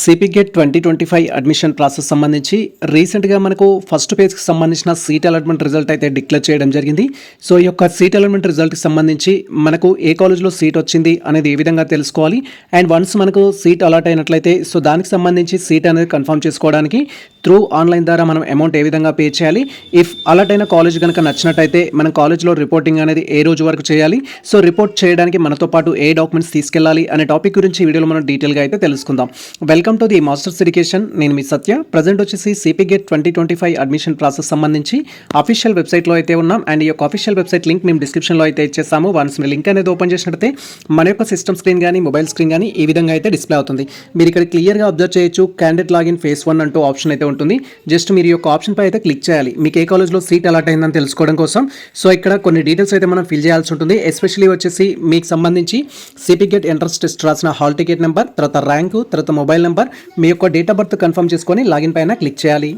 CPGET twenty twenty five admission process సంబంధించి రీసెంట్గా మనకు ఫస్ట్ పేజ్కి సంబంధించిన సీట్ అలాట్మెంట్ రిజల్ట్ అయితే డిక్లేర్ చేయడం జరిగింది. సో ఈ యొక్క సీట్ అలాట్మెంట్ రిజల్ట్కి సంబంధించి మనకు ఏ కాలేజ్లో సీట్ వచ్చింది అనేది ఏ విధంగా తెలుసుకోవాలి. అండ్ వన్స్ మనకు సీట్ అలాట్ అయినట్లయితే సో దానికి సంబంధించి సీట్ అనేది కన్ఫర్మ్ చేసుకోవడానికి త్రూ ఆన్లైన్ ద్వారా మనం అమౌంట్ ఏ విధంగా పే చేయాలి. ఇఫ్ అలాట్ అయిన కాలేజ్ కనుక నచ్చినట్టయితే మనం కాలేజ్లో రిపోర్టింగ్ అనేది ఏ రోజు వరకు చేయాలి. సో రిపోర్ట్ చేయడానికి మనతో పాటు ఏ డాక్యుమెంట్స్ తీసుకెళ్ళాలి అనే టాపిక్ గురించి వీడియోలో మనం డీటెయిల్గా అయితే తెలుసుకుందాం. Welcome to the masters education నేను మీ సత్య. ప్రజెంట్ వచ్చేసి CP GET twenty twenty five admission process సంబంధించి అఫీషియల్ వెబ్సైట్లో అయితే ఉన్నాం. అండ్ ఈ యొక్క అఫీషియల్ వెబ్సైట్ లింక్ మేము డిస్క్రిప్షన్లో అయితే ఇచ్చేసాము. వన్స్ మీ లింక్ అనేది ఓపెన్ చేసినట్టయితే మన యొక్క సిస్టమ్ స్క్రీన్ కానీ మొబైల్ స్క్రీన్ కానీ ఈ విధంగా అయితే డిస్ప్లే అవుతుంది. మీరు ఇక్కడ క్లియర్గా అబ్జర్వ్ చేయొచ్చు. క్యాండిడేట్ లాగిన్ ఫేస్ వన్ అంటూ ఆప్షన్ అయితే ఉంటుంది. జస్ట్ మీరు ఈ యొక్క ఆప్షన్ పై అయితే క్లిక్ చేయాలి. మీకు ఏ కాలేజ్లో సీట్ అలాట్ అయిందని తెలుసుకోవడం కోసం. సో ఇక్కడ కొన్ని డీటెయిల్స్ అయితే మనం ఫిల్ చేయాల్సి ఉంటుంది. ఎస్పెషల్లీ వచ్చేసి మీకు సంబంధించి సిపి గేట్ ఎంట్రన్స్ టెస్ట్ రాసిన హాల్ టికెట్ నెంబర్ తర్వాత ర్యాంకు తర్వాత మొబైల్ నెంబర్ మీ యొక్క డేట్ ఆఫ్ బర్త్ కన్ఫర్మ్ చేసుకొని లాగిన్ పైన క్లిక్ చేయాలి.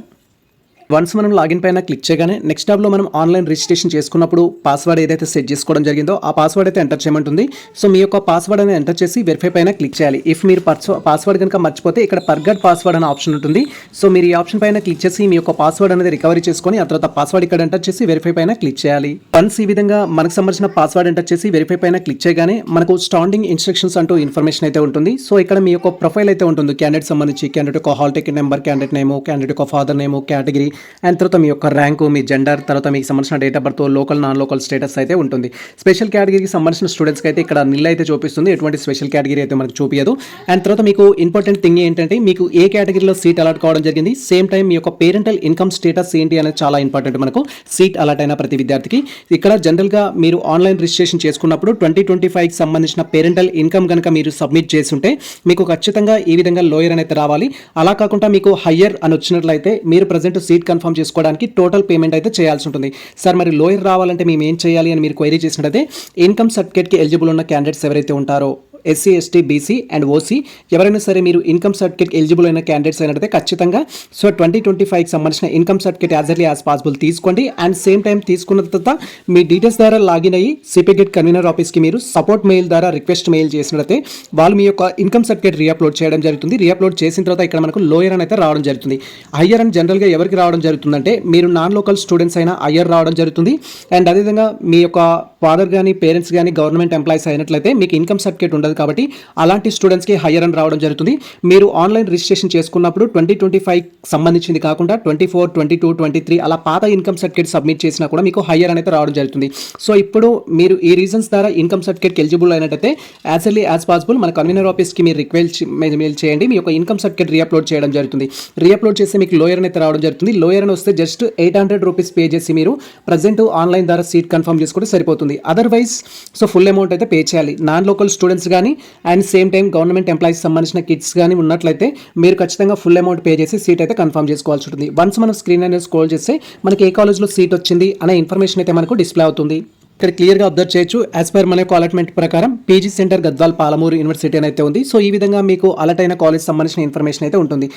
వన్స్ మనం లాగిన్ పైన క్లిక్ చేయగానే నెక్స్ట్ ట్యాబ్లో మనం ఆన్లైన్ రిజిస్ట్రేషన్ చేసుకున్నప్పుడు పాస్వర్డ్ ఏదైతే సెట్ చేసుకోవడం జరిగిందో ఆ పాస్వర్డ్ అయితే ఎంటర్ చేయమంటుంది. సో మీ యొక్క పాస్వర్డ్ అనేది ఎంటర్ చేసి వెరిఫై పైన క్లిక్ చేయాలి. ఇఫ్ మీరు పాస్వర్డ్ కనుక మర్చిపోతే ఇక్కడ పర్గట్ పాస్వర్డ్ అనే ఆప్షన్ ఉంటుంది. సో మీరు ఈ ఆప్షన్ పైన క్లిక్ చేసి మీ యొక్క పాస్వర్డ్ అనేది రికవరీ చేసుకొని ఆ తర్వాత పాస్వర్డ్ ఇక్కడ ఎంటర్ చేసి వెరిఫై పైన క్లిక్ చేయాలి. వన్స్ ఈ విధంగా మనకు సంబంధించిన పాస్వర్డ్ ఎంటర్ చేసి వెరిఫై పైన క్లిక్ చేయగానే మనకు స్టాండింగ్ ఇన్స్ట్రక్షన్స్ అంటూ ఇన్ఫర్మేషన్ అయితే ఉంటుంది. సో ఇక్కడ మీ యొక్క ప్రొఫైల్ అయితే ఉంటుంది. క్యాండిడేట్ సంబంధించి క్యాండిడేట్ యొక్క hall ticket number candidate name candidate యొక్క ఫాదర్ నేమ్ కేటగిరీ అండ్ తర్వాత మీ యొక్క ర్యాంకు మీ జెండర్ తర్వాత మీకు సంబంధించిన date of birth local non local status అయితే ఉంటుంది. స్పెషల్ కేటగిరీకి సంబంధించిన స్టూడెంట్స్కి అయితే ఇక్కడ నిల్ అయితే చూపిస్తుంది. ఎటువంటి స్పెషల్ కేటగిరీ అయితే మనకు చూపించదు అండ్ తర్వాత మీకు ఇంపార్టెంట్ థింగ్ ఏంటంటే మీకు ఏ కేటగిరీలో సీట్ అలాట్ కావడం జరిగింది? సేమ్ టైం మీ యొక్క పేరెంటల్ ఇన్కమ్ స్టేటస్ ఏంటి అనేది చాలా ఇంపార్టెంట్ మనకు. సీట్ అలాట్ అయిన ప్రతి విద్యార్థికి. ఇక్కడ జనరల్గా మీరు ఆన్లైన్ రిజిస్ట్రేషన్ చేసుకున్నప్పుడు ట్వంటీ ట్వంటీ ఫైవ్కి సంబంధించిన పేరెంటల్ ఇన్కమ్ కనుక మీరు సబ్మిట్ చేస్తుంటే మీకు ఖచ్చితంగా ఈ విధంగా లోయర్ అనేది రావాలి. అలా కాకుండా మీకు హయ్యర్ అని వచ్చినట్లయితే మీరు ప్రజెంట్ సీట్ కన్ఫర్మ్ చేసుకోవడానికి టోటల్ పేమెంట్ అయితే చేయాల్సి ఉంటుంది. సార్ మరి లోయర్ రావాలంటే మేము ఏం చేయాలి అని మీరు క్వైరీ చేసినట్టయితే ఇన్కమ్ సర్టిఫికేట్కి ఎలిజిబుల్ ఉన్న క్యాండిడేట్స్ ఎవరైతే ఉంటారో SC ST BC and OC. ఎవరైనా సరే మీరు ఇన్కమ్ సర్టిఫికేట్ ఎలిజిబుల్ అయిన క్యాండిడేట్స్ అయినట్టయితే ఖచ్చితంగా సో ట్వంటీ ట్వంటీ ఫైవ్కి సంబంధించిన income certificate as early as possible తీసుకోండి. అండ్ సేమ్ టైం తీసుకున్న తర్వాత మీ డీటెయిల్స్ ద్వారా లాగిన్ అయ్యి సిపిగేట్ కన్వీనర్ ఆఫీస్కి మీరు సపోర్ట్ మెయిల్ ద్వారా రిక్వెస్ట్ మెయిల్ చేసినట్లయితే వాళ్ళు మీ యొక్క ఇన్కమ్ సర్టిఫికేట్ రీఅప్లోడ్ చేయడం జరుగుతుంది. రీఅప్లోడ్ చేసిన తర్వాత ఇక్కడ మనకు లోయర్ అని అయితే రావడం జరుగుతుంది. హయ్యర్ అని జనరల్గా ఎవరికి రావడం జరుగుతుందంటే మీరు నాన్ లోకల్ స్టూడెంట్స్ అయినా హయ్యర్ రావడం జరుగుతుంది. అండ్ అదేవిధంగా మీ యొక్క ఫాదర్ కానీ పేరెంట్స్ కానీ గవర్నమెంట్ ఎంప్లాయీస్ అయినట్లయితే మీకు ఇన్కమ్ సర్టిఫికేట్ ఉండదు. కాబట్టి అలాంటి స్టూడెంట్స్కి హయ్యర్ అని రావడం జరుగుతుంది. మీరు ఆన్లైన్ రిజిస్ట్రేషన్ చేసుకున్నప్పుడు ట్వంటీ ట్వంటీ ఫైవ్ సంబంధించింది కాకుండా twenty four twenty two twenty three అలా పాత ఇన్కమ్ సర్టిఫికేట్ సబ్మిట్ చేసినా కూడా మీకు హయ్యర్ అనేది రావడం జరుగుతుంది. సో ఇప్పుడు మీరు ఈ రీజన్స్ ద్వారా ఇన్కమ్ సర్టిఫికేట్ ఎలిజిబుల్ అయినట్టయితే యాజ్ ఎర్లీ యాజ్ పాసిబుల్ మన కన్వీనర్ ఆఫీస్కి మీరు రిక్వెస్ట్ మెయిల్ చేయండి. మీ యొక్క ఇన్కమ్ సర్టిఫికేట్ రీఅప్లోడ్ చేయడం జరుగుతుంది. రీఅప్లోడ్ చేస్తే మీకు లోయర్ అనేది రావడం జరుగుతుంది. లోయర్ అని వస్తే just eight hundred rupees pay చేసి మీరు ప్రజెంట్ ఆన్లైన్ ద్వారా సీట్ కన్ఫర్మ్ చేసుకుంటే సరిపోతుంది. అదర్వైజ్ సో ఫుల్ అమౌంట్ అయితే పే చేయాలి. నాన్ లోకల్ స్టూడెంట్స్ కానీ and same time government employees సంబంధించిన కిట్స్ కానీ ఉన్నట్లయితే మీరు ఖచ్చితంగా ఫుల్ అమౌంట్ పే చేసి సీట్ అయితే కన్ఫర్మ్ చేసుకోవాల్సి ఉంటుంది. వన్స్ మనం స్క్రీన్ అనేది స్క్రోల్ చేస్తే మనకి ఏ కాలేజ్లో సీట్ వచ్చింది అనే ఇన్ఫర్మేషన్ అయితే మనకు డిస్ప్లే అవుతుంది. ఇక్కడ క్లియర్గా అబ్జర్వ్ చేయొచ్చు. యాజ్ పర్ మన యొక్క అలాట్మెంట్ ప్రకారం PG centre Gadwal Palamuru university అని అయితే ఉంది. సో ఈ విధంగా మీకు అలర్ట్ అయిన కాలేజ్ సంబంధించిన ఇన్ఫర్మేషన్ అయితే ఉంటుంది.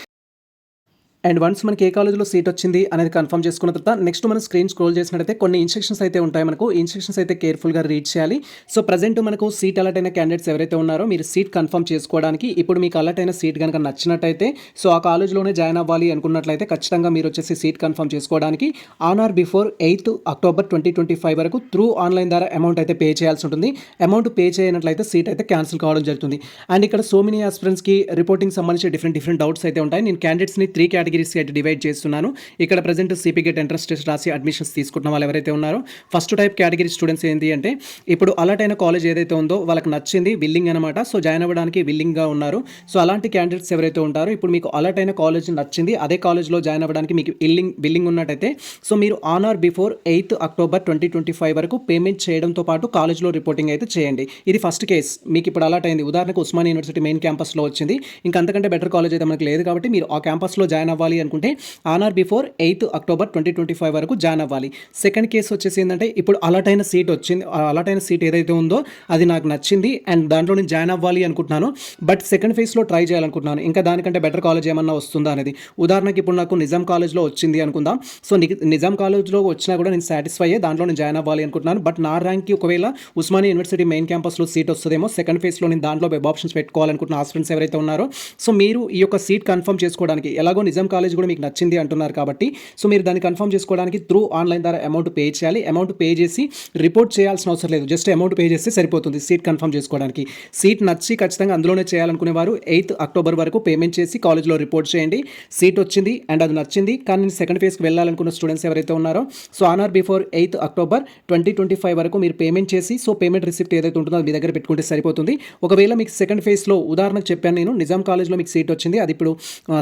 అండ్ వన్స్ మనకి ఏ కాలేజ్లో సీట్ వచ్చింది అనేది కన్ఫర్మ్ చేసుకున్న తర్వాత నెక్స్ట్ మనం స్క్రీన్ స్క్రోల్ చేసినట్టయితే కొన్ని ఇన్స్ట్రక్షన్స్ అయితే ఉంటాయి మనకు. ఇన్స్ట్రక్షన్స్ అయితే కేర్ఫుల్గా రీడ్ చేయాలి. సో ప్రజెంట్ మనకు సీట్ అలర్ట్ అయిన క్యాండిడేట్స్ ఎవరైతే ఉన్నారో మీరు సీట్ కన్ఫర్మ్ చేసుకోవడానికి ఇప్పుడు మీకు అలర్ట్ అయిన సీట్ కనుక నచ్చినట్టయితే సో ఆ కాలేజ్లోనే జాయిన్ అవ్వాలి అనుకున్నట్లయితే ఖచ్చితంగా మీరు వచ్చేసి సీట్ కన్ఫర్మ్ చేసుకోవడానికి on or before eighth October twenty twenty five వరకు త్రూ ఆన్లైన్ ద్వారా అమౌంట్ అయితే పే చేయాల్సి ఉంటుంది. అమౌంట్ పే చేయనట్లయితే సీట్ అయితే క్యాన్సిల్ కావడం జరుగుతుంది. అండ్ ఇక్కడ సో మెనీ ఆస్పిరెంట్స్కి రిపోర్టింగ్ సంబంధించి డిఫరెంట్ డిఫరెంట్ డౌట్స్ అయితే ఉంటాయి. నేను క్యాండిడేట్స్ని త్రీ కేటగిరీస్ అయితే డివైడ్ చేస్తున్నాను. ఇక్కడ present CP gate entrance test రాసి అడ్మిషన్స్ తీసుకుంటున్న వాళ్ళు ఎవరైతే ఉన్నారో ఫస్ట్ టైప్ కేటగిరీ స్టూడెంట్స్ ఏంటి అంటే ఇప్పుడు అలర్ట్ అయిన కాలేజ్ ఏదైతే ఉందో వాళ్ళకి నచ్చింది విల్లింగ్ అనమాట సో జాయిన్ అవ్వడానికి విల్లింగ్గా ఉన్నారు. సో అలాంటి క్యాండిడేట్స్ ఎవరైతే ఉంటారో ఇప్పుడు మీకు అలర్ట్ అయిన కాలేజ్ నచ్చింది అదే కాలేజ్లో జాయిన్ అవ్వడానికి మీకు విల్లింగ్ విల్లింగ్ ఉన్నట్టయితే సో మీరు on or before eighth October twenty twenty five వరకు పేమెంట్ చేయడంతో పాటు కాలేజ్లో రిపోర్టింగ్ అయితే చేయండి. ఇది ఫస్ట్ కేస్ మీకు ఇప్పుడు అలర్ట్ అయింది. ఉదాహరణకు ఉస్మాన్ యూనివర్సిటీ మెయిన్ క్యాంపస్లో వచ్చింది. ఇంకా అంతకంటే బెటర్ కాలేజ్ అయితే మనకు లేదు కాబట్టి మీరు ఆ క్యాంపస్లో జాయిన్ అవ్వాలి అవ్వాలి అనుకుంటే on or before eighth October twenty twenty five వరకు జాయిన్ అవ్వాలి. సెకండ్ కేసు వచ్చేసి ఏంటంటే ఇప్పుడు అలర్ట్ అయిన సీట్ వచ్చింది అలర్ట్ అయిన సీట్ ఏదైతే ఉందో అది నాకు నచ్చింది అండ్ దాంట్లో నేను జాయిన్ అవ్వాలి అనుకుంటున్నాను. బట్ సెకండ్ ఫేజ్లో ట్రై చేయాలనుకుంటున్నాను. ఇంకా దానికంటే బెటర్ కాలేజ్ ఏమన్నా వస్తుందా అనేది. ఉదాహరణకి ఇప్పుడు నాకు నిజాం కాలేజ్లో వచ్చింది అనుకుందాం. సో నిజాం కాలేజ్లో వచ్చినా కూడా నేను సాటిస్ఫై అయ్యే దాంట్లో నేను జాయిన్ అవ్వాలి అనుకుంటున్నాను. బట్ నా ర్యాంక్కి ఒకవేళ ఉస్మానియా యూనివర్సిటీ మెయిన్ క్యాంపస్లో సీట్ వస్తుందేమో సెకండ్ ఫేజ్లో నేను దాంట్లో వెబ్ ఆప్షన్స్ పెట్టుకోవాలనుకుంటున్న ఆస్పిరెంట్స్ ఎవరైతే ఉన్నారో. సో మీరు ఈ యొక్క సీట్ కన్ఫర్మ్ చేసుకోవడానికి ఎలాగో నిజాం కాలేజ్ కూడా మీకు నచ్చింది అంటున్నారు కాబట్టి సో మీరు దాన్ని కన్ఫర్మ్ చేసుకోవడానికి త్రూ ఆన్లైన్ ద్వారా అమౌంట్ పే చేయాలి. అమౌంట్ పే చేసి రిపోర్ట్ చేయాల్సిన అవసరం లేదు. జస్ట్ అమౌంట్ పే చేస్తే సరిపోతుంది. సీట్ కన్ఫర్మ్ చేసుకోవడానికి. సీట్ నచ్చి ఖచ్చితంగా అందులోనే చేయాలనుకునే వారు ఎయిత్ అక్టోబర్ వరకు పేమెంట్ చేసి కాలేజ్లో రిపోర్ట్ చేయండి. సీట్ వచ్చింది అండ్ అది నచ్చింది. కానీ నేను సెకండ్ ఫేజ్కి వెళ్ళాలనుకున్న స్టూడెంట్స్ ఎవరైతే ఉన్నారో so on or before eighth October twenty twenty five వరకు మీరు పేమెంట్ చేసి సో పేమెంట్ రిసిప్ట్ ఏదైతే ఉంటుందో అది మీ దగ్గర పెట్టుకుంటే సరిపోతుంది. ఒకవేళ మీకు సెకండ్ ఫేజ్లో ఉదాహరణకు చెప్పాను నేను నిజాం కాలేజ్లో మీకు సీట్ వచ్చింది. అది ఇప్పుడు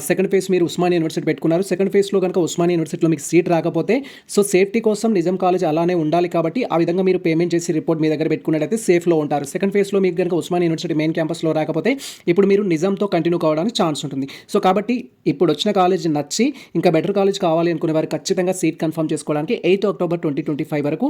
సెకండ్ ఫేజ్ మీరు ఉస్మానియా యూనివర్సిటీ పెట్టుకున్నారు. సెకండ్ ఫేజ్లో కనుక ఉస్మానియా యూనివర్సిటీలో మీకు సీట్ రాకపోతే సో సేఫ్టీ కోసం నిజాం కాలేజ్ అలానే ఉండాలి కాబట్టి ఆ విధంగా మీరు పేమెంట్ చేసి రిపోర్ట్ మీ దగ్గర పెట్టుకున్నట్టయితే సేఫ్లో ఉంటారు. సెకండ్ ఫేజ్లో మీకు కనుక ఉస్మానియా యూనివర్సిటీ మెయిన్ క్యాంపస్లో రాకపోతే ఇప్పుడు మీరు నిజాంతో కంటిన్యూ కావడానికి ఛాన్స్ ఉంటుంది. సో కాబట్టి ఇప్పుడు వచ్చిన కాలేజ్ నచ్చి ఇంకా బెటర్ కాలేజ్ కావాలి అనుకునే వారు ఖచ్చితంగా సీట్ కన్ఫర్మ్ చేసుకోవడానికి eighth October twenty twenty five వరకు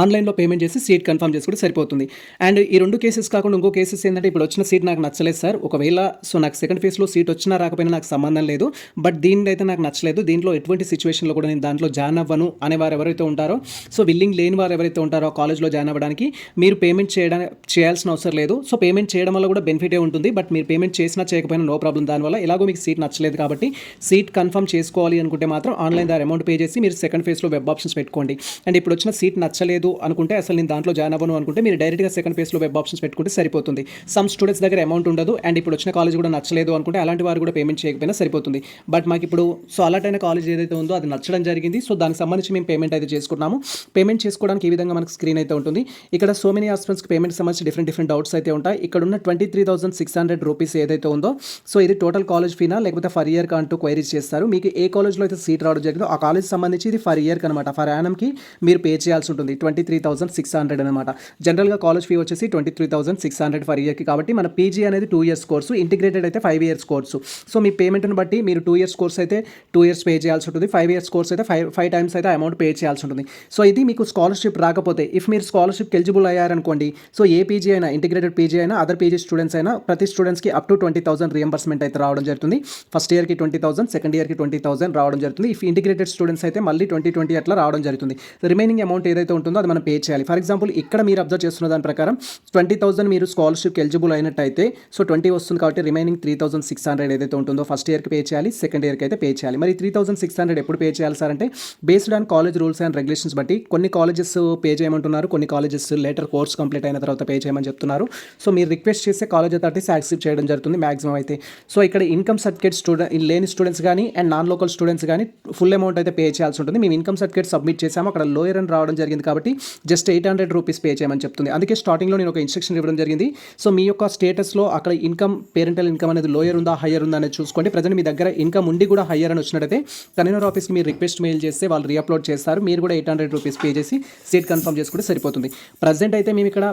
ఆన్లైన్లో పేమెంట్ చేసి సీట్ కన్ఫర్మ్ చేసుకుంటే సరిపోతుంది. అండ్ ఈ రెండు కేసెస్ కాకుండా ఇంకో కేసెస్ ఏంటంటే ఇప్పుడు వచ్చిన సీట్ నాకు నచ్చలేదు సార్. ఒకవేళ సో నాకు సెకండ్ ఫేజ్లో సీట్ వచ్చినా రాకపోయినా నాకు సంబంధం లేదు. బట్ దీని అయితే నాకు నచ్చలేదు. దీంట్లో ఎటువంటి సిచ్యువేషన్లో కూడా నేను దాంట్లో జాయిన్ అవ్వను అనే వారు ఎవరైతే ఉంటారో సో విల్లింగ్ లేని వారు ఎవరైతే ఉంటారో కాలేజ్లో జాయిన్ అవ్వడానికి మీరు పేమెంట్ చేయడానికి చేయాల్సిన అవసరం లేదు. సో పేమెంట్ చేయడం వల్ల కూడా బెనిఫిటే ఉంటుంది. బట్ మీరు పేమెంట్ చేసినా చేయకపోయినా నో ప్రాబ్లం. దానివల్ల ఎలాగో మీకు సీట్ నచ్చలేదు కాబట్టి సీట్ కన్ఫర్మ్ చేసుకోవాలి అనుకుంటే మాత్రం ఆన్లైన్ ద్వారా అమౌంట్ పే చేసి మీరు సెకండ్ ఫేజ్లో వెబ్ ఆప్షన్స్ పెట్టుకోండి. అండ్ ఇప్పుడు వచ్చిన సీట్ నచ్చలేదు అనుకుంటే అసలు నేను దాంట్లో జాయిన్ అవ్వను అనుకుంటే మీరు డైరెక్ట్గా సెకండ్ ఫేస్లో వెబ్ ఆప్షన్స్ పెట్టుకుంటే సరిపోతుంది. సమ్ స్టూడెంట్స్ దగ్గర అమౌంట్ ఉండదు అండ్ ఇప్పుడు వచ్చిన కాలేజ్ కూడా నచ్చలేదు అనుకుంటే అలాంటి వారు కూడా పేమెంట్ చేయకపోయినా సరిపోతుంది. బట్ మాకు ఇప్పుడు సో అలాట్ అయిన కాలేజ్ ఏదైతే ఉందో అది నచ్చడం జరిగింది. సో దానికి సంబంధించి మేము పేమెంట్ అయితే చేసుకున్నాము. పేమెంట్ చేసుకోవడానికి ఈ విధంగా మనకు స్క్రీన్ అయితే ఉంటుంది. ఇక్కడ సో మెనీ హాస్పిటల్స్కి పేమెంట్ సంబంధించి డిఫరెంట్ డిఫరెంట్ డౌట్స్ అయితే ఉంటాయి. ఇక్కడ ఉన్న twenty three thousand six hundred rupees ఏదైతే ఉందో సో ఇది టోటల్ కాలేజ్ ఫీనా లేకపోతే ఫర్ ఇయర్ అంటూ క్వైరీస్ చేస్తారు. మీకు ఏ కాలేజ్లో అయితే సీట్ రావడం జరిగిందో ఆ కాలేజ్ సంబంధించి ఇది ఫర్ ఇయర్కి అనమాట ఫర్ యానంకి మీరు పే చేయాల్సి ఉంటుంది. Twenty three thousand six hundred అనమాట జనరల్గా కాలేజ్ ఫీ వచ్చేసి twenty three thousand six hundred for ఇయర్కి కాబట్టి మన పీజీ అనేది టూ ఇయర్స్ కోర్సు ఇంటిగ్రేటెడ్ అయితే ఫైవ్ ఇయర్స్ కోర్సు సో మీ పేమెంట్ని బట్టి మీరు టూ ఇయర్స్ కోర్స్ అయితే టూ ఇయర్స్ పే చేయాల్సి ఉంటుంది. ఫైవ్ ఇయర్స్ కోర్స్ అయితే ఫైవ్ ఫైవ్ టైమ్స్ అయితే అమౌంట్ పే చేయాల్సి ఉంటుంది. సో ఇది మీకు స్కాలర్షిప్ రాకపోతే ఇఫ్ మీరు స్కాలర్షిప్ ఎలిజిబుల్ అయ్యారనుకోండి సో ఏ పీజీ అయినా ఇంటిగ్రేటెడ్ పీజీ అయినా అదర్ పీజీ స్టూడెంట్స్ అయినా ప్రతి స్టూడెంట్స్కి up to twenty thousand reimbursement అయితే రావడం జరుగుతుంది. ఫస్ట్ ఇయర్కి ట్వంటీ థౌసండ్ సెకండ్ ఇయర్కి ట్వంటీ థౌసండ్ రావడం జరుగుతుంది. ఇఫ్ ఇంటిగ్రేటెడ్ స్టూడెంట్స్ అయితే మళ్ళీ ట్వంటీ ట్వంటీ అట్లా రావడం జరుగుతుంది. రిమైనింగ్ అమౌంట్ ఏదైతే ఉంటుందో అది మనం పే చేయాలి. ఫర్ ఎగ్జాంపుల్ ఇక్కడ మీరు అబ్జర్వ్ చేస్తున్న దాని ప్రకారం ట్వంటీ థౌసండ్ మీరు స్కాలర్షిప్కి ఎలిజిబుల్ అయినట్టయితే సో ట్వంటీ వస్తుంది కాబట్టి remaining three thousand six hundred ఏదైతే ఉంటుందో ఫస్ట్ ఇయర్కి పే చేయాలి సెకండ్ ఇయర్కి అయితే పే చేయాలి. మరి త్రీ థౌసండ్ సిక్స్ హండ్రెడ్ ఎప్పుడు పే చేయాలి సార్ అంటే based on college rules and regulations బట్టి కొన్ని కాలేజెస్ పే చేయమంటున్నారు కొన్ని కాలేజెస్ లేటర్ కోర్స్ కంప్లీట్ అయిన తర్వాత పే చేయమని చెప్తున్నారు. సో మీరు రిక్వెస్ట్ చేస్తే కాలేజ్ అథారిటీస్ యాక్సెప్ట్ చేయడం జరుగుతుంది మాక్సిమం అయితే. సో ఇక్కడ ఇన్కమ్ సర్టిఫికేట్ స్టూడెంట్ లేని స్టూడెంట్స్ కానీ అండ్ నాన్ లోకల్ స్టూడెంట్స్ కానీ ఫుల్ అమౌంట్ అయితే పే చేయాల్సి ఉంటుంది. మేము ఇన్కమ్ సర్టిఫికేట్ సబ్మిట్ చేసాము అక్కడ లోయర్ అని రావడం జరిగింది కాబట్టి just eight hundred rupees pay చేయమని చెప్తుంది. అందుకే స్టార్టింగ్లో నేను ఒక ఇన్స్ట్రక్షన్ ఇవ్వడం జరిగింది. సో మీ యొక్క స్టేటస్లో అక్కడ ఇన్కమ్ పేరెంటల్ ఇన్కమ్ అనేది లోయర్ ఉందా హయ్యర్ ఉందా అనేది చూసుకోండి. ప్రజెంట్ మీ దగ్గర ఇన్కమ్ ఉండి కూడా హయ్యర్ అని వచ్చినట్టయితే కన్వీనర్ ఆఫీస్కి మీరు రిక్వెస్ట్ మెయిల్ చేస్తే వాళ్ళు రీఅప్లోడ్ చేస్తారు. మీరు కూడా ఎయిట్ హండ్రెడ్ రూపీస్ పే చేసి సీట్ కన్ఫర్మ్ చేసుకుంటే సరిపోతుంది. ప్రజెంట్ అయితే మేము ఇక్కడ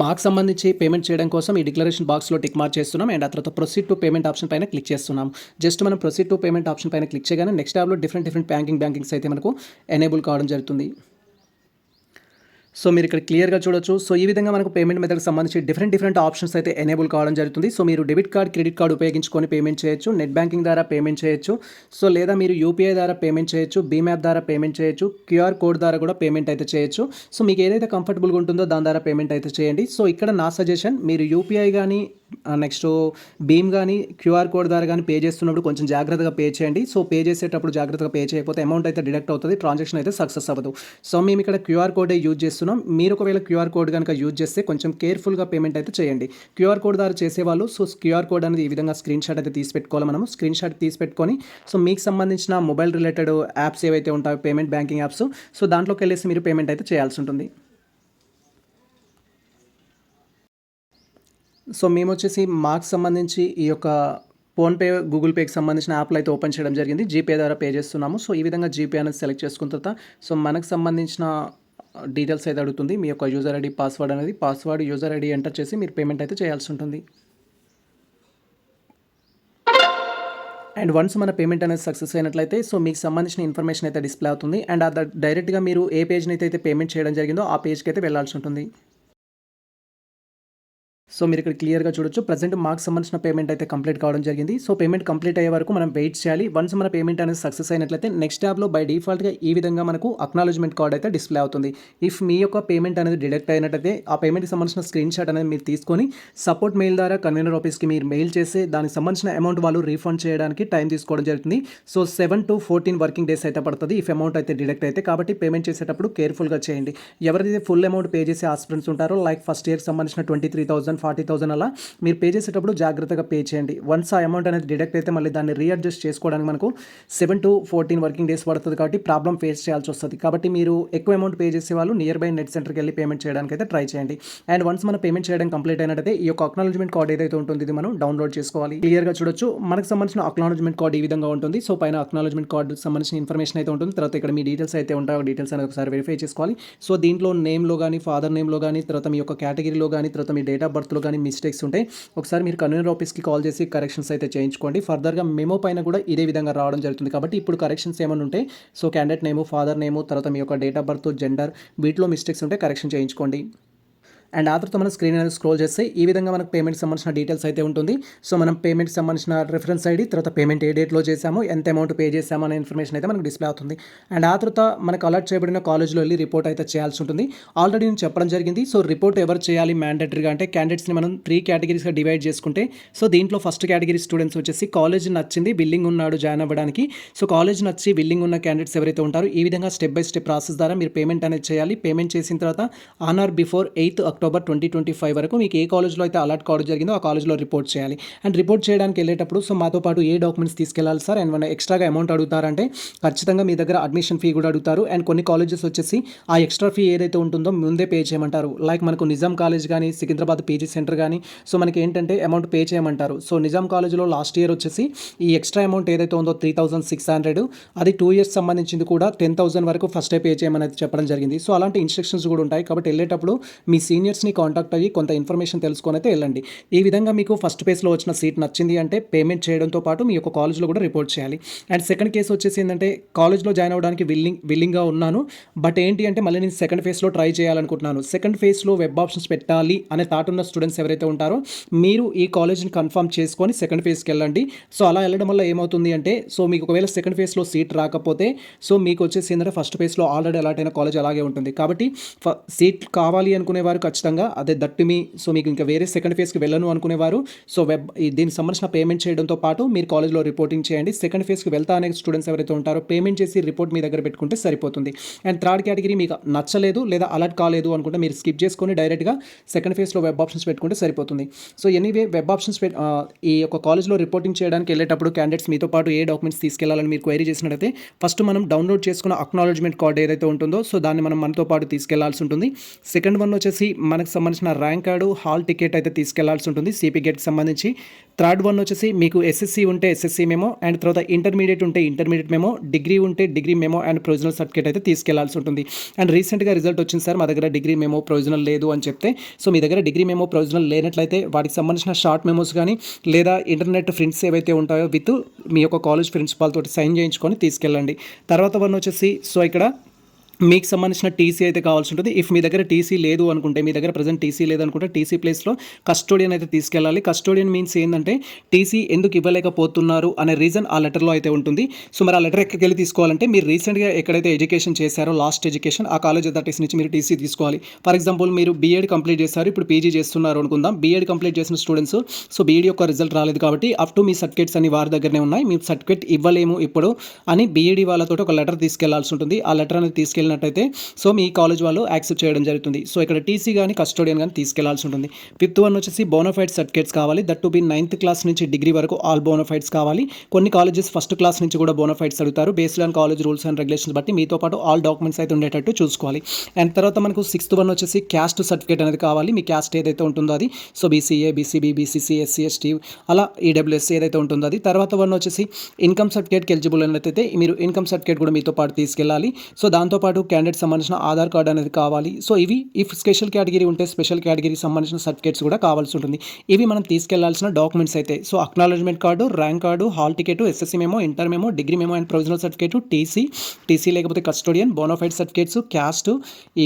మార్క్స్ సంబంధించి పేమెంట్ చేయడం కోసం ఈ డిక్లరేషన్ బాక్స్లో టిక్ మార్క్ చేస్తున్నాం. అండ్ ఆ తర్వాత ప్రొసీడ్ టు పేమెంట్ ఆప్షన్ పైన క్లిక్ చేస్తున్నాం. జస్ట్ మనం ప్రొసీడ్ టు పేమెంట్ ఆప్షన్ పైన క్లిక్ చేయగానే నెక్స్ట్ ట్యాబ్లో డిఫరెంట్ డిఫరెంట్ బ్యాంకింగ్ బ్యాంకింగ్స్ అయితే మనకు ఎనేబుల్ కావడం జరుగుతుంది. సో మీరు ఇక్కడ క్లియర్గా చూడొచ్చు. సో ఈ విధంగా మనకు పేమెంట్ మెథడ్కి సంబంధించి డిఫరెంట్ డిఫరెంట్ ఆప్షన్స్ అయితే ఎనేబుల్ కావడం జరుగుతుంది. సో మీరు డెబిట్ కార్డ్ క్రెడిట్ కార్డ్ ఉపయోగించుకొని పేమెంట్ చేయొచ్చు. నెట్ బ్యాంకింగ్ ద్వారా పేమెంట్ చేయొచ్చు. సో లేదా మీరు యూపీఐ ద్వారా పేమెంట్ చేయొచ్చు. భీమ్ యాప్ ద్వారా పేమెంట్ చేయొచ్చు. క్యూఆర్ కోడ్ ద్వారా కూడా పేమెంట్ అయితే చేయొచ్చు. సో మీకు ఏదైతే కంఫర్టబుల్గా ఉంటుందో దాని ద్వారా పేమెంట్ అయితే చేయండి. సో ఇక్కడ నా సజెషన్ మీరు యూపీఐ కానీ నెక్స్ట్ భీమ్ కానీ క్యూఆర్ కోడ్ ద్వారా కానీ పే చేస్తున్నప్పుడు కొంచెం జాగ్రత్తగా పే చేయండి. సో పే చేసేటప్పుడు జాగ్రత్తగా పే చేయకపోతే అమౌంట్ అయితే డిడక్ట్ అవుతుంది ట్రాన్సాక్షన్ అయితే సక్సెస్ అవ్వదు. సో మేము ఇక్కడ క్యూఆర్ కోడే యూజ్ చేస్తున్నాం. మీరు ఒకవేళ క్యూఆర్ కోడ్ కనుక యూజ్ చేస్తే కొంచెం కేర్ఫుల్గా పేమెంట్ అయితే చేయండి. క్యూఆర్ కోడ్ ద్వారా చేసేవాళ్ళు సో క్యూఆర్ కోడ్ అనేది ఈ విధంగా స్క్రీన్ షాట్ అయితే తీసి పెట్టుకోవాలి మనం స్క్రీన్ షాట్ తీసి పెట్టుకొని సో మీకు సంబంధించిన మొబైల్ రిలేటెడ్ యాప్స్ ఏవైతే ఉంటాయో పేమెంట్ బ్యాంకింగ్ యాప్స్ సో దాంట్లోకి వెళ్ళేసి మీరు పేమెంట్ అయితే చేయాల్సి ఉంటుంది. సో మేము వచ్చేసి మార్క్స్ సంబంధించి ఈ యొక్క ఫోన్పే గూగుల్ పేకి సంబంధించిన యాప్లు అయితే ఓపెన్ చేయడం జరిగింది. జీపే ద్వారా పే చేస్తున్నాము. సో ఈ విధంగా జీపే అనేది సెలెక్ట్ చేసుకున్న తర్వాత సో మనకు సంబంధించిన డీటెయిల్స్ అయితే అడుగుతుంది. మీ యొక్క యూజర్ ఐడి పాస్వర్డ్ అనేది పాస్వర్డ్ యూజర్ ఐడి ఎంటర్ చేసి మీరు పేమెంట్ అయితే చేయాల్సి ఉంటుంది. అండ్ వన్స్ మన పేమెంట్ అనేది సక్సెస్ అయినట్లయితే సో మీకు సంబంధించిన ఇన్ఫర్మేషన్ అయితే డిస్ప్లే అవుతుంది. అండ్ అది డైరెక్ట్గా మీరు ఏ పేజ్ని అయితే పేమెంట్ చేయడం జరిగిందో ఆ పేజ్కి అయితే వెళ్ళాల్సి ఉంటుంది. సో మీరు ఇక్కడ క్లియర్గా చూడొచ్చు. ప్రజెంట్ మాకు సంబంధించిన పేమెంట్ అయితే కంప్లీట్ కావడం జరిగింది. సో పేమెంట్ కంప్లీట్ అయ్యే వరకు మనం వెయిట్ చేయాలి. వన్స్ మన పేమెంట్ అనేది సక్సెస్ అయినట్లయితే నెక్స్ట్ యాప్లో బై డిఫాల్ట్గా ఈ విధంగా మనకు అక్నాలజ్మెంట్ కార్డ్ అయితే డిస్ప్లే అవుతుంది. ఇఫ్ మీ యొక్క పేమెంట్ అనేది డిడక్ట్ అయినట్లయితే ఆ పేమెంట్కి సంబంధించిన స్క్రీన్ షాట్ అనేది మీరు తీసుకొని సపోర్ట్ మెయిల్ ద్వారా కన్వీనర్ ఆఫీస్కి మీరు మెయిల్ చేసి దానికి సంబంధించిన అమౌంట్ వాళ్ళు రీఫండ్ చేయడానికి టైం తీసుకోవడం జరుగుతుంది. So seven to fourteen working days అయితే పడుతుంది. ఇఫ్ అమౌంట్ అయితే డిడక్ట్ అయితే కాబట్టి పేమెంట్ చేసేటప్పుడు కేర్ఫుల్గా చేయండి. ఎవరైతే ఫుల్ అమౌంట్ పే చేసే ఆస్పిరెంట్స్ ఉంటారో లైక్ ఫస్ట్ ఇయర్కి సంబంధించిన twenty three thousand forty thousand అలా మీరు పే చేసేటప్పుడు జాగ్రత్తగా పే చేయండి. వన్స్ ఆ అమౌంట్ అనేది డిడక్ట్ అయితే మళ్ళీ దాన్ని రీఅడ్జస్ట్ చేసుకోవడానికి మనకు seven to fourteen working days పడుతుంది కాబట్టి ప్రాబ్లం ఫేస్ చేయాల్సి వస్తుంది. కాబట్టి మీరు ఎక్కువ అమౌంట్ పే చేసే వాళ్ళు నియర్ బై నెట్ సెంటర్కి వెళ్ళి పేమెంట్ చేయడానికి అయితే ట్రై చేయండి. అండ్ వన్స్ మన పేమెంట్ చేయడం కంప్లీట్ అయినట్టయితే ఈ యొక్క అక్నాలజ్మెంట్ కార్డ్ ఏదైతే ఉంటుంది ఇది మనం డౌన్లోడ్ చేసుకోవాలి. క్లియర్గా చూడొచ్చు. మనకు సంబంధించిన అక్నాలజ్మెంట్ కార్డ్ ఈ విధంగా ఉంటుంది. సో పైన అక్నాలజ్మెంట్ కార్డు సంబంధించిన ఇన్ఫర్మేషన్ అయితే ఉంటుంది. తర్వాత ఇక్కడ మీ డీటెయిల్స్ అయితే ఉంటాయో. డీటెయిల్స్ అనేది ఒకసారి వెరిఫై చేసుకోవాలి. సో దీంట్లో నేమ్లో కానీ ఫాదర్ నేమ్లో కానీ తర్వాత మీ యొక్క కేటగిరీలో కానీ తర్వాత మీ డేట్ ఆఫ్ బర్త్లో కానీ మిస్టేక్స్ ఉంటాయి ఒకసారి మీరు కన్వీనర్ ఆఫీస్కి కాల్ చేసి కరెక్షన్స్ అయితే చేయించుకోండి. ఫర్దర్గా మెమో పైన కూడా ఇదే విధంగా రావడం జరుగుతుంది. కాబట్టి ఇప్పుడు కరెక్షన్స్ ఏమైనా ఉంటే so candidate name father name తర్వాత మీ యొక్క డేట్ ఆఫ్ బర్త్ జెండర్ వీటిలో మిస్టేక్స్ ఉంటే కరెక్షన్ చేయించుకోండి. అండ్ ఆ తర్వాత మనం స్క్రీన్ అనేది స్క్రోల్ చేస్తే ఈ విధంగా మనకు పేమెంట్ సంబంధించిన డీటెయిల్స్ అయితే ఉంటుంది. సో మనం పేమెంట్ సంబంధించిన రిఫరెన్స్ ఐడి తర్వాత పేమెంట్ ఏ డేట్లో చేసాము ఎంత అమౌంట్ పే చేసాము అనే ఇన్ఫర్మేషన్ అయితే మనకు డిస్ప్లే అవుతుంది. అండ్ ఆ తర్వాత మనకు అలర్ట్ చేయబడిన కాలేజ్లో వెళ్ళి రిపోర్ట్ అయితే చేయాల్సి ఉంటుంది. ఆల్రెడీ నేను చెప్పడం జరిగింది. సో రిపోర్ట్ ఎవరు చేయాలి మ్యాండేటరీగా అంటే క్యాండిడేట్స్ని మనం త్రీ కేటగిరీస్గా డివైడ్ చేసుకుంటే సో దీంట్లో ఫస్ట్ కేటగిరీ స్టూడెంట్స్ వచ్చేసి కాలేజ్ నచ్చింది బిల్లింగ్ ఉన్నాడు జాయిన్ అవ్వడానికి. సో కాలేజ్ నచ్చి బిల్లింగ్ ఉన్న క్యాండిడేట్స్ ఎవరైతే ఉంటారో ఈ విధంగా స్టెప్ బై స్టెప్ ప్రాసెస్ ద్వారా మీరు పేమెంట్ అనేది చేయాలి. పేమెంట్ చేసిన తర్వాత on or before eighth October twenty twenty five వరకు మీకు ఏ కాలేజ్లో అయితే అలర్ట్ కావడం జరిగిందో ఆ కాలేజ్లో రిపోర్ట్ చేయాలి. అండ్ రిపోర్ట్ చేయడానికి వెళ్ళేటప్పుడు సో మాతో పాటు ఏ డాక్యుమెంట్స్ తీసుకెళ్ళాలి సార్ అండ్ మన ఎక్స్ట్రాగా అమౌంట్ అడుగుతారంటే ఖచ్చితంగా మీ దగ్గర అడ్మిషన్ ఫీ కూడా అడుగుతారు. అండ్ కొన్ని కాలేజెస్ వచ్చేసి ఆ ఎక్స్ట్రా ఫీ ఏదైతే ఉంటుందో ముందే పే చేయమంటారు. లైక్ మనకు నిజాం కాలేజ్ కానీ సికింద్రాబాద్ పీజీ సెంటర్ కానీ సో మనకి ఏంటంటే అమౌంట్ పే చేయమంటారు. సో నిజాం కాలేజ్లో లాస్ట్ ఇయర్ వచ్చేసి ఈ ఎక్స్ట్రా అమౌంట్ ఏదైతే ఉందో త్రీ థౌసండ్ సిక్స్ హండ్రెడ్ అది టూ ఇయర్స్ సంబంధించింది కూడా టెన్ థౌసండ్ వరకు ఫస్టే పే చేయమని చెప్పడం జరిగింది. సో అలాంటి ఇన్స్ట్రక్షన్స్ కూడా ఉంటాయి. కాబట్టి వెళ్ళేటప్పుడు మీ సీనియర్స్ని కాంటాక్ట్ అయ్యి కొంత ఇన్ఫర్మేషన్ తెలుసుకొని అయితే వెళ్ళండి. ఈ విధంగా మీకు ఫస్ట్ పేజ్లో వచ్చిన సీట్ నచ్చింది అంటే పేమెంట్ చేయడంతో పాటు మీ యొక్క కాలేజ్లో కూడా రిపోర్ట్ చేయాలి. అండ్ సెకండ్ కేసు వచ్చేసి ఏంటంటే కాలేజ్లో జాయిన్ అవ్వడానికి విల్లింగ్ విల్లింగ్గా ఉన్నాను. బట్ ఏంటి అంటే మళ్ళీ నేను సెకండ్ ఫేజ్లో ట్రై చేయాలనుకుంటున్నాను. సెకండ్ ఫేజ్లో వెబ్ ఆప్షన్స్ పెట్టాలి అనే థాట్ ఉన్న స్టూడెంట్స్ ఎవరైతే ఉంటారో మీరు ఈ కాలేజ్ని కన్ఫర్మ్ చేసుకొని సెకండ్ ఫేజ్కి వెళ్ళండి. సో అలా వెళ్ళడం వల్ల ఏమవుతుంది అంటే సో మీకు ఒకవేళ సెకండ్ ఫేజ్లో సీట్ రాకపోతే సో మీకు వచ్చేసి ఏంటంటే ఫస్ట్ ఫేజ్లో ఆల్రెడీ అలాటైన అయిన కాలేజ్ అలాగే ఉంటుంది. కాబట్టి ఫ సీట్ కావాలి అనుకునే వారు ఖచ్చితంగా. అదే దట్టు మీ సో మీకు ఇంకా వేరే సెకండ్ ఫేజ్కి వెళ్ళను అనుకునేవారు. సో వెబ్ దీనికి సంబంధించిన పేమెంట్ చేయడంతో పాటు మీరు కాలేజ్లో రిపోర్టింగ్ చేయండి. సెకండ్ ఫేజ్కి వెళ్తా అనే స్టూడెంట్స్ ఎవరైతే ఉంటారో పేమెంట్ చేసి రిపోర్ట్ మీ దగ్గర పెట్టుకుంటే సరిపోతుంది. అండ్ థర్డ్ కేటగిరీ మీకు నచ్చలేదు లేదా అలర్ట్ కాలేదు అనుకుంటే మీరు స్కిప్ చేసుకొని డైరెక్ట్గా సెకండ్ ఫేజ్లో వెబ్ ఆప్షన్స్ పెట్టుకుంటే సరిపోతుంది. సో ఎనీవే వెబ్ ఆప్షన్స్ ఈ యొక్క కాలేజ్లో రిపోర్టింగ్ చేయడానికి వెళ్ళేటప్పుడు క్యాండిడేట్స్ మీతో పాటు ఏ డాక్యుమెంట్స్ తీసుకెళ్ళాలని మీరు క్వైరీ చేసినట్టయితే ఫస్ట్ మనం డౌన్లోడ్ చేసుకున్న అక్నాలజ్మెంట్ కార్డ్ ఏదైతే ఉంటుందో సో దాన్ని మనం మనతో పాటు తీసుకెళ్ళాల్సి ఉంటుంది. సెకండ్ వన్ వచ్చేసి మనకు సంబంధించిన ర్యాంక్ కార్డు హాల్ టికెట్ అయితే తీసుకెళ్ళాల్సి ఉంటుంది సిపి గేట్కి సంబంధించి. థర్డ్ వన్ వచ్చేసి మీకు ఎస్ఎస్సి ఉంటే ఎస్ఎస్సి మేమో అండ్ తర్వాత ఇంటర్మీడియట్ ఉంటే ఇంటర్మీడియట్ మేమో డిగ్రీ ఉంటే degree memo and provisional certificate అయితే తీసుకెళ్ళాల్సి ఉంటుంది. అండ్ రీసెంట్గా రిజల్ట్ వచ్చింది సార్ మా దగ్గర డిగ్రీ మేమో ప్రొవిజనల్ లేదు అని చెప్తే సో మీ దగ్గర డిగ్రీ మేమో ప్రొవిజనల్ లేనట్లయితే వాటికి సంబంధించిన షార్ట్ మెమోస్ కానీ లేదా ఇంటర్నెట్ ఫ్రెండ్స్ ఏవైతే ఉంటాయో విత్ మీ యొక్క కాలేజ్ ప్రిన్సిపాల్ తోటి సైన్ చేయించుకొని తీసుకెళ్ళండి. తర్వాత వన్ వచ్చేసి సో ఇక్కడ మీకు సంబంధించిన టీసీ అయితే కావాల్సి ఉంటుంది. ఇఫ్ మీ దగ్గర టీసీ లేదు అనుకుంటే మీ దగ్గర ప్రజెంట్ టీసీ లేదనుకుంటే టీసీ ప్లేస్లో కస్టోడియన్ అయితే తీసుకెళ్ళాలి. కస్టోడియన్ మీన్స్ ఏంటంటే టీసీ ఎందుకు ఇవ్వలేకపోతున్నారు అనే రీజన్ ఆ లెటర్లో అయితే ఉంటుంది. సో మరి ఆ లెటర్ ఎక్కడికి వెళ్ళి తీసుకోవాలంటే మీరు రీసెంట్గా ఎక్కడైతే ఎడ్యుకేషన్ చేశారో లాస్ట్ ఎడ్యుకేషన్ ఆ కాలేజ్ అథారిటీస్ నుంచి మీరు టీసీ తీసుకోవాలి. ఫర్ ఎగ్జాంపుల్ మీరు బీఎడ్ కంప్లీట్ చేశారు ఇప్పుడు పీజీ చేస్తున్నారు అనుకుందాం. బీఎడ్ కంప్లీట్ చేసిన స్టూడెంట్స్ సో బీఎడ్ యొక్క రిజల్ట్ రాలేదు కాబట్టి అప్ టు మీ సర్టిఫికేట్స్ అని వారి దగ్గరనే ఉన్నాయి. మీ సర్టిఫికేట్ ఇవ్వలేము ఇప్పుడు అని బీఈడి వాళ్ళతో ఒక లెటర్ తీసుకెళ్ళాల్సి ఉంటుంది. ఆ లెటర్ అనేది తీసుకెళ్ళి తీసుకెళ్ళినట్టయితే సో మీ కాలేజ్ వాళ్ళు యాక్సెప్ట్ చేయడం జరుగుతుంది. సో ఇక్కడ టీసీ కానీ కస్టోడియన్ కానీ తీసుకెళ్ళాల్సి ఉంటుంది. ఫిఫ్త్ వన్ వచ్చేసి బోనోఫైడ్ సర్టిఫికేట్స్ కావాలి. That to be ninth class నుంచి డిగ్రీ వరకు ఆల్ బోనోఫైడ్స్ కావాలి. కొన్ని కాలేజెస్ ఫస్ట్ క్లాస్ నుంచి కూడా బోనోఫైడ్స్ అడుగుతారు. Based on college rules and regulations బట్టి మీతో పాటు ఆల్ డాక్యుమెంట్స్ అయితే ఉండేటట్టు చూసుకోవాలి. అండ్ తర్వాత మనకు సిక్స్త్ వన్ వచ్చేసి క్యాస్ట్ సర్టిఫికేట్ అనేది కావాలి. మీ క్యాస్ట్ ఏదైతే ఉంటుందో అది. So BCA BCB BCC SC ST అలా ఈడబ్ల్యూఎస్సీ ఏదైతే ఉంటుందో అది. తర్వాత వన్ వచ్చేసి ఇన్కమ్ సర్టిఫికేట్కి ఎలిజిబుల్ అయినట్టయితే మీరు ఇన్కమ్ సర్టిఫికేట్ కూడా మీతో పాటు తీసుకెళ్ళాలి. సో దాంతోపాటు పాటు క్యాండిడేట్ సంబంధించిన ఆధార్ కార్డు అనేది కావాలి. సో ఇవి ఇఫ్ స్పెషల్ కేటగిరీ ఉంటే స్పెషల్ కేటగిరీకి సంబంధించిన సర్టిఫికేట్స్ కూడా కావాల్సి ఉంటుంది. ఇవి మనం తీసుకెళ్ళాల్సిన డాక్యుమెంట్స్ అయితే. So acknowledgement card rank card hall ticket SSC memo inter memo degree memo and provisional certificate TC TC లేకపోతే custodian bonafide certificates caste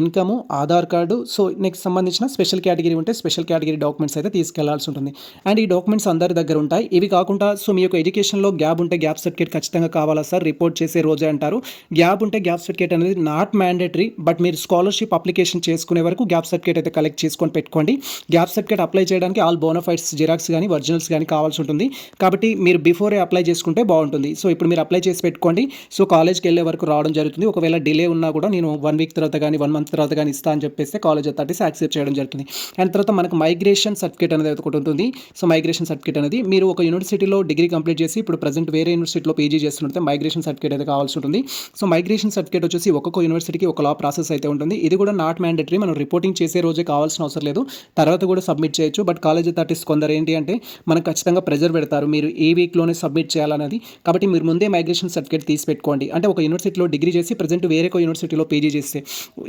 income Aadhaar card. So next సంబంధించిన స్పెషల్ కేటగిరీ ఉంటే స్పెషల్ కేటగిరీ డాక్యుమెంట్స్ అయితే తీసుకెళ్ళాల్సి ఉంటుంది. And ఈ documents అందరి దగ్గర ఉంటాయి. ఇవి కాకుండా సో మీ యొక్క ఎడ్యుకేషన్లో గ్యాప్ ఉంటే గ్యాప్ సర్టిఫికేట్ ఖచ్చితంగా కావాలా సార్? రిపోర్ట్ చేసే రోజే అంటారు. గ్యాప్ ఉంటే గ్యాప్ సర్టిఫికేట్ అనేది నా నాట్ మ్యాండేటరీ బట్ మీరు స్కాలర్షిప్ అప్లికేషన్ చేసుకునే వరకు గ్యాప్ సర్టిఫికేట్ అయితే కలెక్ట్ చేసుకొని పెట్టుకోండి. గ్యాప్ సర్టిఫికేట్ అప్లై చేయడానికి ఆల్ బోనోఫైడ్స్ జిరాక్స్ కానీ ఒరిజినల్స్ కానీ కావాల్సి ఉంటుంది. కాబట్టి మీరు బిఫోరే అప్లై చేసుకుంటే బాగుంటుంది. సో ఇప్పుడు మీరు అప్లై చేసి పెట్టుకోండి. సో కాలేజ్కి వెళ్ళే వరకు రావడం జరుగుతుంది. ఒకవేళ డిలే ఉన్నా కూడా నేను వన్ వీక్ తర్వాత కానీ వన్ మంత్ తర్వాత కానీ ఇస్తా అని చెప్పేస్తే కాలేజ్ అథారిటీస్ యాక్సెప్ట్ చేయడం జరుగుతుంది. అండ్ తర్వాత మనకు మైగ్రేషన్ సర్టిఫికేట్ అనేది ఒకటి ఉంటుంది. సో మైగ్రేషన్ సర్టిఫికేట్ అనేది మీరు ఒక యూనివర్సిటీలో డిగ్రీ కంప్లీట్ చేసి ఇప్పుడు ప్రజెంట్ వేరే యూనివర్సిటీలో పీజీ చేస్తుంటే మైగ్రేషన్ సర్టిఫికేట్ అయితే కావాల్సి ఉంటుంది. సో మైగ్రేషన్ సర్టిఫికేట్ వచ్చేసి ఒక్కొక్క యూనివర్సిటీకి ఒక లా ప్రాసెస్ అయితే ఉంటుంది. ఇది కూడా నాట్ మ్యాండేటరీ మనం రిపోర్టింగ్ చేసే రోజే కావాల్సిన అవసరం లేదు. తర్వాత కూడా సబ్మిట్ చేయొచ్చు. బట్ కాలేజ్ అథారిటీస్ కొందరు ఏంటి అంటే మనకు ఖచ్చితంగా ప్రెజర్ పెడతారు. మీరు ఏ వీక్లోనే సబ్మిట్ చేయాలన్నది. కాబట్టి మీరు ముందే మైగ్రేషన్ సర్టిఫికేట్ తీసి పెట్టుకోండి. అంటే ఒక యూనివర్సిటీలో డిగ్రీ చేసి ప్రజెంట్ వేరే ఒక యూనివర్సిటీలో పీజీ చేస్తే.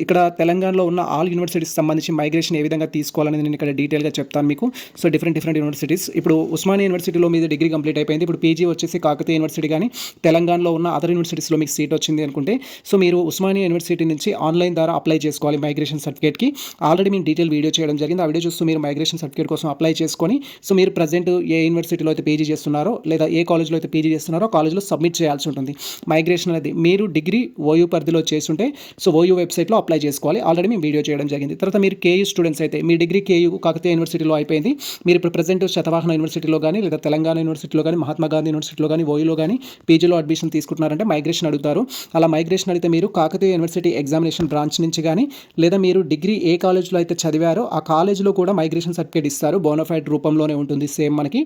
ఇక్కడ తెలంగాణలో ఉన్న ఆల్ యూనివర్సిటీస్ సంబంధించి మైగ్రేషన్ ఏ విధంగా తీసుకోవాలనేది నేను ఇక్కడ డీటెయిల్గా చెప్తాను మీకు. సో డిఫరెంట్ డిఫరెంట్ యూనివర్సిటీస్ ఇప్పుడు ఉస్మానియా యూనివర్సిటీలో మీద డిగ్రీ కంప్లీట్ అయిపోయింది. ఇప్పుడు పీజీ వచ్చేసి కాకతీయ యూనివర్సిటీ కానీ తెలంగాణలో ఉన్న అదర్ యూనివర్సిటీస్లో మీకు సీట్ వచ్చింది అనుకుంటే. సో మీరు ఉస్మానియా యూనివర్సిటీ నుంచి ఆన్లైన్ ద్వారా అప్లై చేసుకోవాలి మైగ్రేషన్ సర్టిఫికేట్కి. ఆల్రెడీ మేము డీటెయిల్ వీడియో చేయడం జరిగింది. ఆ వీడియో చూస్తూ మీరు మైగ్రేషన్ సర్టిఫికేట్ కోసం అప్లై చేసుకొని సో మీరు ప్రజెంట్ ఏ యూనివర్సిటీలో అయితే పీజీ చేస్తున్నారో లేదా ఏ కాలేజ్లో అయితే పీజీ చేస్తున్నారో కాలేజ్లో సబ్మిట్ చేయాల్సి ఉంటుంది. మైగ్రేషన్ అనేది మీరు డిగ్రీ ఓయూ పరిధిలో చేస్తుంటే సో ఓయూ వెబ్సైట్లో అప్లై చేసుకోవాలి. ఆల్రెడీ మేము వీడియో చేయడం జరిగింది. తర్వాత మీరు కేయూ స్టూడెంట్స్ అయితే మీ డిగ్రీ కేయూ కాకతీయ యూనివర్సిటీలో అయిపోయింది. మీరు ఇప్పుడు ప్రజెంట్ శతవాహన యూనివర్సిటీలో కానీ లేదా తెలంగాణ యూనివర్సిటీలో కానీ మహాత్మా గాంధీ యూనివర్సిటీలో కానీ ఓయూలో కానీ పీజీలో అడ్మిషన్ తీసుకుంటున్నారంటే మైగ్రేషన్ అడుగుతారు. అలా మైగ్రేషన్ అడిగితే మీరు కాకతీయ యూనివర్సిటీ ఎగ్జామినేషన్ బ్రాంచ్ నుంచి కానీ లేదా మీరు డిగ్రీ ఏ కాలేజ్లో అయితే చదివారో ఆ కాలేజ్లో కూడా మైగ్రేషన్ సర్టిఫికేట్ ఇస్తారు. బోనోఫైడ్ రూపంలోనే ఉంటుంది సేమ్ మనకి.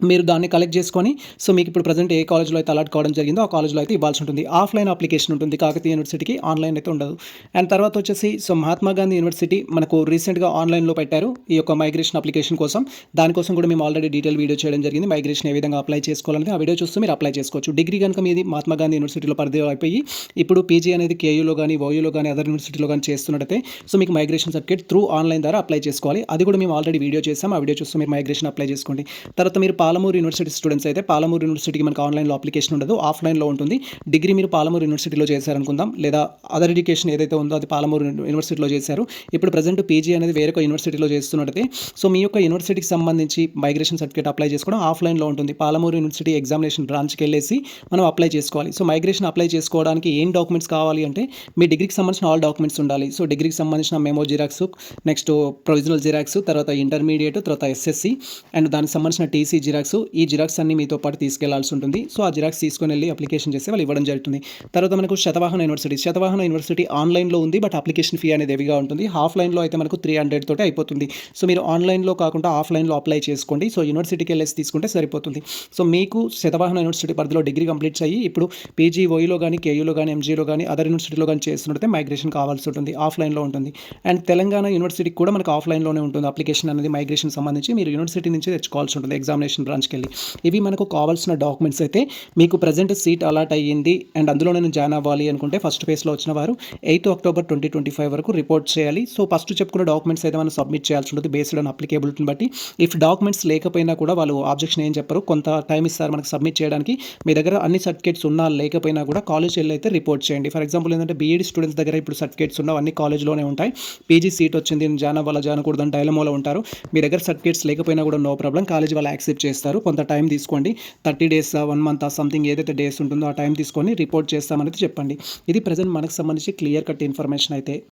మీరు దాన్ని కలెక్ట్ చేసుకొని సో మీకు ఇప్పుడు ప్రజెంట్ ఏ కాలేజ్లో అయితే అలాట్ కావడం జరిగిందో ఆ కాలేజ్లో అయితే ఇవ్వాల్సి ఉంటుంది. ఆఫ్లైన్ అప్లికేషన్ ఉంటుంది కాకతీయ యూనివర్సిటీకి ఆన్లైన్ అయితే ఉండదు. అండ్ తర్వాత వచ్చేసి సో మహాత్మా గాంధీ యూనివర్సిటీ మనకు రీసెంట్గా ఆన్లైన్లో పెట్టారు ఈ యొక్క మైగ్రేషన్ అప్లికేషన్ కోసం. దానికోసం కూడా మేము ఆల్రెడీ డీటెయిల్ వీడియో చేయడం జరిగింది మైగ్రేషన్ ఏ విధంగా అప్లై చేసుకోవాలనేది ఆ వీడియో చూస్తూ మీరు అప్లై చేసుకోవచ్చు. డిగ్రీ కనుక మీది మహాత్మా గాంధీ యూనివర్సిటీలో పరిధి అయిపోయి ఇప్పుడు పీజీ అనేది కేయూలో కానీ ఓయూలో కానీ అదర్ యూనివర్సిటీలో కానీ చేస్తున్నట్టయితే సో మీకు మైగ్రేషన్ సర్టిఫికేట్ త్రూ ఆన్లైన్ ద్వారా అప్లై చేసుకోవాలి. అది కూడా మేము ఆల్రెడీ వీడియో చేసాం ఆ వీడియో చూస్తూ మీరు మైగ్రేషన్ అప్లై చేసుకోండి. తర్వాత మీరు పాలమూరు యూనివర్సిటీ స్టూడెంట్స్ అయితే పాలమూరు యూనివర్సిటీకి మనకు ఆన్లైన్లో అప్లికేషన్ ఉండదు ఆఫ్లైన్లో ఉంటుంది. డిగ్రీ మీరు పాలమూరు యూనివర్సిటీలో చేశారనుకుందాం లేదా అదర్ ఎడ్యుకేషన్ ఏదైతే ఉందో అది పాలమూరు యూనివర్సిటీలో చేశారు. ఇప్పుడు ప్రజెంట్ పీజీ అనేది వేరే ఒక యూనివర్సిటీలో చేస్తున్నట్టయితే సో మీ యొక్క యూనివర్సిటీకి సంబంధించి మైగ్రేషన్ సర్టిఫికేట్ అప్లై చేసుకోవడం ఆఫ్లైన్లో ఉంటుంది. పాలమూరు యూనివర్సిటీ ఎగ్జామినేషన్ బ్రాంచ్కి వెళ్ళేసి మనం అప్లై చేసుకోవాలి. సో మైగ్రేషన్ అప్లై చేసుకోవడానికి ఏం డాక్యుమెంట్స్ కావాలి అంటే మీ డిగ్రీకి సంబంధించిన ఆల్ డాక్యుమెంట్స్ ఉండాలి. సో డిగ్రీకి సంబంధించిన memo xerox next provisional xerox తర్వాత ఇంటర్మీడియట్ తర్వాత ఎస్ఎస్సి అండ్ దానికి సంబంధించిన టీసీ జిరాక్స్ ఈ జిరాక్స్ అన్ని మీతో పాటు తీసుకెళ్ళాల్సి ఉంటుంది. సో ఆ జిరాక్స్ తీసుకొని వెళ్ళి అప్లికేషన్ చేస్తే వాళ్ళు ఇవ్వడం జరుగుతుంది. తర్వాత మనకు శతవాహన యూనివర్సిటీ. శతవాహన యూనివర్సిటీ ఆన్లైన్లో ఉంది బట్ అప్లికేషన్ ఫీ అనేది హెవీగా ఉంటుంది. ఆఫ్లైన్లో అయితే మనకు త్రీ హండ్రెడ్ తోటి అయిపోతుంది. సో మీరు ఆన్లైన్లో కాకుండా ఆఫ్లైన్లో అప్లై చేసుకోండి. సో యూనివర్సిటీకి వెళ్ళేసి తీసుకుంటే సరిపోతుంది. సో మీకు శతవాహన యూనివర్సిటీ పరిధిలో డిగ్రీ కంప్లీట్ అయ్యి ఇప్పుడు పీజీఓఈలో కానీ కేయూలో కానీ ఎంజీలో కానీ అదర్ యూనివర్సిటీలో కానీ చేస్తున్నట్టే మైగ్రేషన్ కావాల్సి ఉంటుంది ఆఫ్లైన్లో ఉంటుంది. అండ్ తెలంగాణ యూనివర్సిటీకి కూడా మనకు ఆఫ్లైన్లోనే ఉంటుంది అప్లికేషన్ అనేది మైగ్రేషన్ సంబంధించి. మీరు యూనివర్సిటీ నుంచి తెచ్చుకోవాల్సి ఉంటుంది ఎగ్జామినేషన్ బ్రాంచ్కి వెళ్ళి ఇవి మనకు కావాల్సిన డాక్యుమెంట్స్ అయితే మీకు ప్రజెంట్ సీట్ అలాట్ అయ్యింది అండ్ అందులో నేను జాయిన్ అవ్వాలి అనుకుంటే ఫస్ట్ ఫేస్లో వచ్చిన వారు eighth October twenty twenty five వరకు రిపోర్ట్ చేయాలి. సో ఫస్ట్ చెప్పుకున్న డాక్యుమెంట్స్ అయితే మనం సబ్మిట్ చేయాల్సి ఉంటుంది బేస్డ్ ఆన్ అప్లికేబిలిటీని బట్టి. ఇఫ్ డాక్యుమెంట్స్ లేకపోయినా కూడా వాళ్ళు ఆబ్జెక్షన్ ఏం చెప్పరు. కొంత టైం ఇస్తారు మనకు సబ్మిట్ చేయడానికి. మీ దగ్గర అన్ని సర్టిఫికేట్స్ ఉన్నా లేకపోయినా కూడా కాలేజ్ వెళ్ళి అయితే రిపోర్ట్ చేయండి. ఫర్ ఎగ్జాంపుల్ ఏంటంటే బీఈడి స్టూడెంట్స్ దగ్గర ఇప్పుడు సర్టిఫికేట్స్ ఉన్నావు అన్ని కాలేజ్లోనే ఉంటాయి. పీజీ సీట్ వచ్చింది నేను జాయిన్ అవ్వాలా జాయిన్ కూడదని డైలమోలో ఉంటారు. మీ దగ్గర సర్టిఫికేట్స్ లేకపోయినా కూడా నో ప్రాబ్లం కాలేజ్ వాళ్ళు యాక్సెప్ట్ చేస్తారు. కొంత టైం తీసుకోండి. Thirty days one month something ఏదైతే డేస్ ఉంటుందో ఆ టైం తీసుకొని రిపోర్ట్ చేస్తామనేది చెప్పండి. ఇది ప్రజెంట్ మనకు సంబంధించి క్లియర్ కట్ ఇన్ఫర్మేషన్ అయితే.